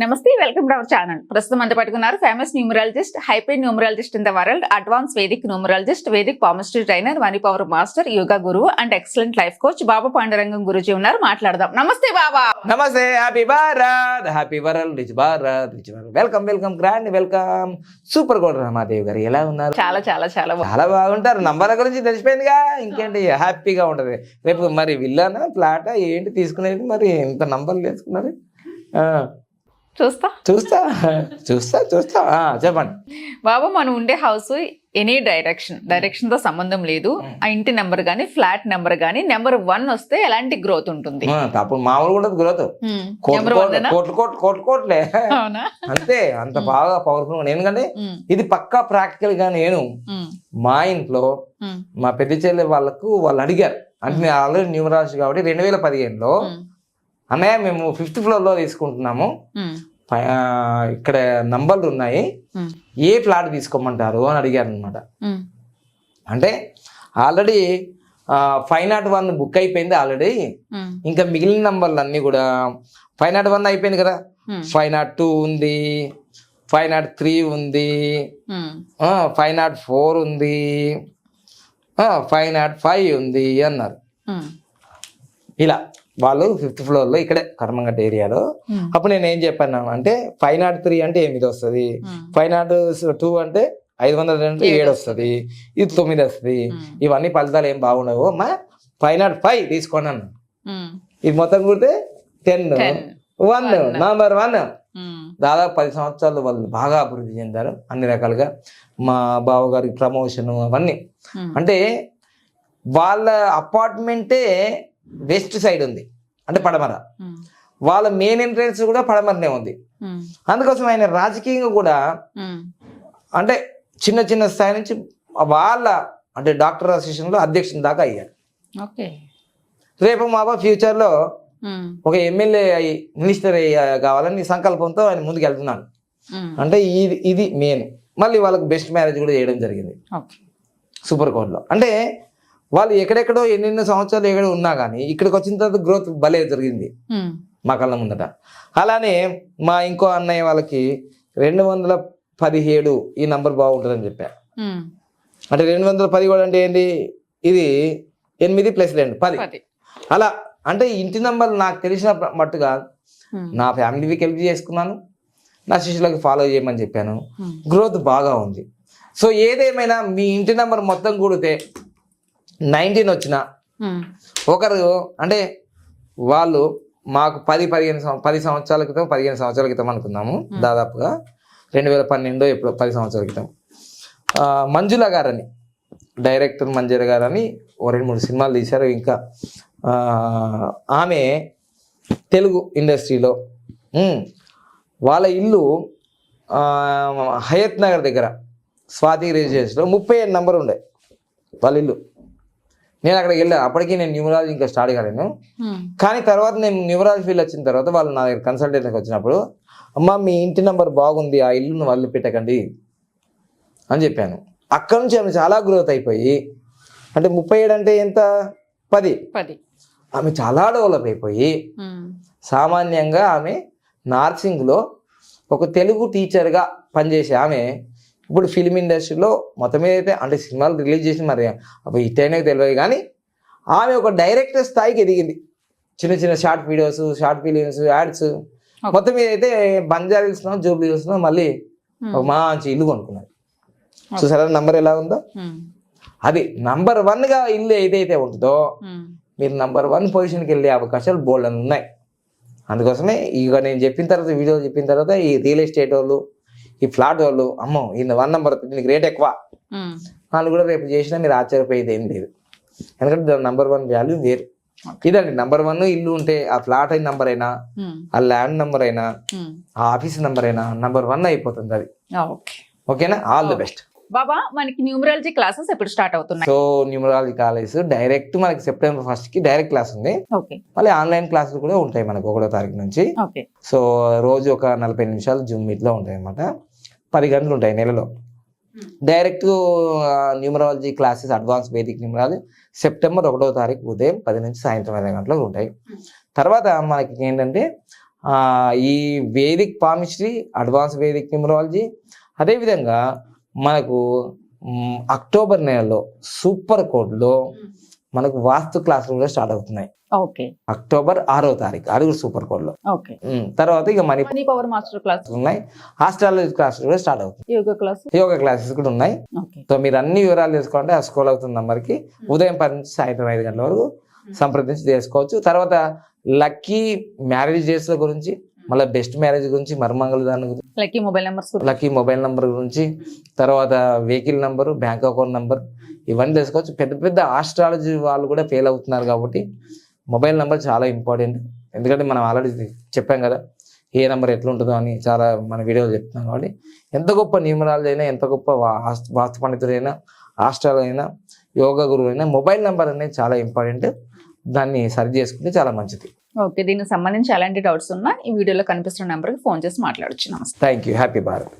నమస్తే welcome to our channel. ప్రస్తుతం అంత పట్టుకున్నారు famous numerologist hyper numerologist in the world advance Vedic numerologist Vedic palmistry trainer money power master yoga గురువు and excellent life coach Baba Pandurangam Guruji ఉన్నారు. మాట్లాడదాం. నమస్తే బాబా. నమస్తే happy Bharat happy world rich Bharat rich Bharat welcome welcome grand welcome. Super Kota Ramadevi garu ఎలా ఉన్నారు? చాలా చాలా చాలా. చాలా బాగుంటారు. నంబర్ల గురించి తెలిసిపోయిందిగా. ఇంకేంటి హ్యాపీగా ఉంటది. రేపు మరి విల్లానా ఫ్లాటా ఏంటి తీసుకునేది? మరి ఇంత నంబర్లు వేసుకున్నారు. ఆ, చూస్తా? చూస్తా? చూస్తా చూస్తా. చెప్పండి. బాబా మనం ఉండే హౌస్ ఎనీ డైరెక్షన్. డైరెక్షన్తో సంబంధం లేదు. ఆ ఇంటి నెంబర్ గానీ ఫ్లాట్ నెంబర్ గానీ నెంబర్ వన్ వస్తే ఎలాంటి గ్రోత్ ఉంటుంది? అప్పుడు మామూలు కూడా గ్రోత్. కోట్లు కోట్లు కోట్లు కోట్లు అంతే అంత బాగా పవర్ఫుల్ ఎందుకంటే ఇది పక్కా ప్రాక్టికల్గా నేను మా ఇంట్లో మా పెద్ద చెల్లె వాళ్ళకు వాళ్ళు అడిగారు. అంటే నేను ఆల్రెడీ న్యూమరాలజీ కాబట్టి రెండు వేల పదిహేనులో అన్నయ్య మేము ఫిఫ్త్ ఫ్లోర్లో తీసుకుంటున్నాము ఇక్కడ నంబర్లు ఉన్నాయి. ఏ ప్లాట్ తీసుకోమంటారు అని అడిగారు అనమాట అంటే already five nought one book అయిపోయింది ఆల్రెడీ. ఇంకా మిగిలిన నంబర్లు అన్నీ కూడా ఫైవ్ నాట్ వన్ అయిపోయింది కదా. ఫైవ్ నాట్ టూ ఉంది ఫైవ్ నాట్ త్రీ ఉంది ఫైవ్ నాట్ ఫోర్ ఉంది ఫైవ్ నాట్ ఫైవ్ ఉంది అన్నారు. ఇలా. వాళ్ళు ఫిఫ్త్ ఫ్లోర్లో ఇక్కడే కర్మంగట్ ఏరియాలో. అప్పుడు నేను ఏం చెప్పాను అంటే ఫైవ్ నాట్ త్రీ అంటే ఎనిమిది వస్తుంది? ఫైవ్ నాట్ టూ అంటే ఐదు వందల రెండు ఏడు వస్తుంది. ఇది తొమ్మిది వస్తుంది. ఇవన్నీ ఫలితాలు ఏం బాగుండవు. అమ్మా ఫైవ్ నాట్ ఫైవ్ తీసుకోండి అన్న ఇది మొత్తం కుడితే టెన్. వన్ నంబర్ వన్ దాదాపు పది సంవత్సరాలు వాళ్ళు బాగా అభివృద్ధి చెందారు అన్ని రకాలుగా. మా బావగారికి ప్రమోషన్ అవన్నీ. అంటే వాళ్ళ అపార్ట్మెంటే వెస్ట్ సైడ్ ఉంది. అంటే పడమర. వాళ్ళ మెయిన్ ఎంట్రన్స్ కూడా పడమరనే ఉంది. అందుకోసం ఆయన రాజకీయంగా కూడా అంటే చిన్న చిన్న స్థాయి నుంచి వాళ్ళ అంటే డాక్టర్ అసోసియేషన్లో అధ్యక్షుని దాకా అయ్యారు ఓకే. రేపు మా బాబు ఫ్యూచర్లో ఒక ఎమ్మెల్యే అయ్యి మినిస్టర్ అయ్యి కావాలని సంకల్పంతో ఆయన ముందుకు వెళ్తున్నాను అంటే ఇది ఇది మెయిన్ మళ్ళీ వాళ్ళకి బెస్ట్ మ్యారేజ్ కూడా చేయడం జరిగింది. సూపర్ కోర్ట్లో అంటే వాళ్ళు ఎక్కడెక్కడో ఎన్నెన్నో సంవత్సరాలు ఎక్కడ ఉన్నా కానీ ఇక్కడికి వచ్చిన తర్వాత గ్రోత్ భలే జరిగింది మా కళ్ళ ముందట. అలానే మా ఇంకో అన్నయ్య వాళ్ళకి రెండు వందల పదిహేడు ఈ నంబర్ బాగుంటుందని చెప్పా. అంటే రెండు వందల పది కూడా అంటే ఏంటి ఇది ఎనిమిది ప్లస్ రెండు పది. అలా అంటే ఇంటి నంబర్ నాకు తెలిసిన మట్టుగా నా ఫ్యామిలీకి హెల్ప్ చేసుకున్నాను నా శిష్యులకు ఫాలో చేయమని చెప్పాను. గ్రోత్ బాగా ఉంది. సో ఏదేమైనా మీ ఇంటి నెంబర్ మొత్తం కూడితే నైన్టీన్ వచ్చిన. ఒకరు అంటే వాళ్ళు మాకు పది పదిహేను పది సంవత్సరాల క్రితం పదిహేను సంవత్సరాల క్రితం అనుకుందాము దాదాపుగా. రెండు వేల పన్నెండు ఎప్పుడు పది సంవత్సరాల క్రితం. మంజుల గారని డైరెక్టర్ మంజుల గారని ఓ రెండు మూడు సినిమాలు తీశారు. ఇంకా ఆమె తెలుగు ఇండస్ట్రీలో వాళ్ళ ఇల్లు హయత్ నగర్ దగ్గర స్వాతి రెసిడెన్స్లో ముప్పై ఏడు నంబర్ ఉండే వాళ్ళ ఇల్లు. నేను అక్కడికి వెళ్ళాను అప్పటికి నేను న్యూమరాలజీ ఇంకా స్టార్ట్ కాలేను. కానీ తర్వాత నేను న్యూమరాలజీ ఫీల్డ్ వచ్చిన తర్వాత వాళ్ళు నా దగ్గర కన్సల్టేషన్కి వచ్చినప్పుడు అమ్మ మీ ఇంటి నెంబర్ బాగుంది ఆ ఇల్లును వదిలి పెట్టకండి అని చెప్పాను. అక్కడ నుంచి ఆమె చాలా గ్రోత్ అయిపోయి అంటే ముప్పై ఏడు అంటే ఎంత? పది. పది. ఆమె చాలా డెవలప్ అయిపోయి సామాన్యంగా ఆమె నార్సింగ్లో ఒక తెలుగు టీచర్గా పనిచేసే ఆమె ఇప్పుడు ఫిల్మ్ ఇండస్ట్రీలో మొత్తం మీద అయితే అంటే సినిమాలు రిలీజ్ చేసి మరి అప్పుడు హిట్ అయినా తెలియదు కానీ ఆమె ఒక డైరెక్టర్ స్థాయికి ఎదిగింది. చిన్న చిన్న short videos short films ads మొత్తం మీద అయితే బంజారా హిల్స్లో జూబ్లీ హిల్స్లో మళ్ళీ ఒక మంచి ఇల్లు కొనుక్కున్నారు. చూసారా నంబర్ ఎలా ఉందో? ఉమ్, అది నంబర్ వన్గా ఇల్లు ఏదైతే ఉంటుందో ఉమ్, మీరు నంబర్ వన్ పొజిషన్కి వెళ్ళే అవకాశాలు బోల్డ్ అని ఉన్నాయి. అందుకోసమే ఇక నేను చెప్పిన తర్వాత వీడియో చెప్పిన తర్వాత ఈ రియల్ ఎస్టేట్ వాళ్ళు ఈ ఫ్లాట్ వాళ్ళు అమ్మో ఈ వన్ నెంబర్ దీనికి రేట్ ఎక్కువ. వాళ్ళు కూడా రేపు చేసినా మీరు ఆశ్చర్యపోయేది ఏం లేదు. ఎందుకంటే దాని నంబర్ వన్ వాల్యూ వేరు. ఇదండి నంబర్ వన్ ఇల్లు ఉంటే ఆ ఫ్లాట్ అయిన నంబర్ అయినా ఆ ల్యాండ్ నెంబర్ అయినా ఆ ఆఫీస్ నెంబర్ అయినా నంబర్ వన్ అయిపోతుంది అది. ఓకే ఓకేనా ఆల్ ది బెస్ట్ బాబా మనకి న్యూమరాలజీ క్లాసెస్ ఎప్పుడు స్టార్ట్ అవుతున్నాయి? సో న్యూమరాలజీ కాలేజ్ డైరెక్ట్ మనకి సెప్టెంబర్ ఫస్ట్కి డైరెక్ట్ క్లాస్ ఉంది. మళ్ళీ ఆన్లైన్ క్లాసులు కూడా ఉంటాయి మనకు ఒకటో తారీఖు నుంచి. సో రోజు ఒక నలభై నిమిషాలు జూమ్ మీట్లో ఉంటాయి అన్నమాట. పది గంటలు ఉంటాయి నెలలో. Direct numerology classes advance basic numerology September ఒకటో తారీఖు ఉదయం పది నుంచి సాయంత్రం ఐదు గంటలకు ఉంటాయి. తర్వాత మనకి ఏంటంటే ఆ, ఈ Vedic palmistry advance Vedic numerology అదేవిధంగా మనకు అక్టోబర్ నెలలో సూపర్ కోడ్లో మనకు వాస్తు క్లాసులు కూడా స్టార్ట్ అవుతున్నాయి. ఓకే. అక్టోబర్ ఆరో తారీఖు అది కూడా సూపర్ ఓకే. ఉమ్, తర్వాత ఇక మనీ పవర్ మాస్టర్ క్లాస్ ఉన్నాయి. ఆస్ట్రాలజీ క్లాసులు కూడా స్టార్ట్ అవుతుంది యోగా క్లాస్ యోగా క్లాసెస్ కూడా ఉన్నాయి. సో మీరు అన్ని వివరాలు తెలుసుకోవాలంటే ఆ స్కూల్ అవుతుంది నంబర్కి ఉదయం పది నుంచి సాయంత్రం ఐదు గంటల వరకు సంప్రదించి చేసుకోవచ్చు. తర్వాత లక్కీ మ్యారేజ్ డేస్ల గురించి మళ్ళీ బెస్ట్ మ్యారేజ్ గురించి మర్మంగళ దాని గురించి lucky mobile numbers lucky mobile number గురించి తర్వాత vehicle number bank account number ఇవన్నీ తెలుసుకోవచ్చు. పెద్ద పెద్ద ఆస్ట్రాలజీ వాళ్ళు కూడా ఫెయిల్ అవుతున్నారు కాబట్టి మొబైల్ నెంబర్ చాలా ఇంపార్టెంట్. ఎందుకంటే మనం ఆల్రెడీ చెప్పాం కదా ఏ నెంబర్ ఎట్లుంటుందో అని చాలా మన వీడియోలో చెప్తున్నాం కాబట్టి ఎంత గొప్ప న్యూమరాలజీ అయినా ఎంత గొప్ప వాస్తు వాస్తు పండితుడైనా ఆస్ట్రాలజీ అయినా యోగా గురువు అయినా మొబైల్ నెంబర్ అనేది చాలా ఇంపార్టెంట్. దాన్ని సరి చేసుకుంటే చాలా మంచిది. ఓకే దీనికి సంబంధించి ఎలాంటి డౌట్స్ ఉన్నా ఈ వీడియోలో కనిపిస్తున్న నెంబర్కి ఫోన్ చేసి మాట్లాడొచ్చు. నమస్తే. Thank you happy Bharat.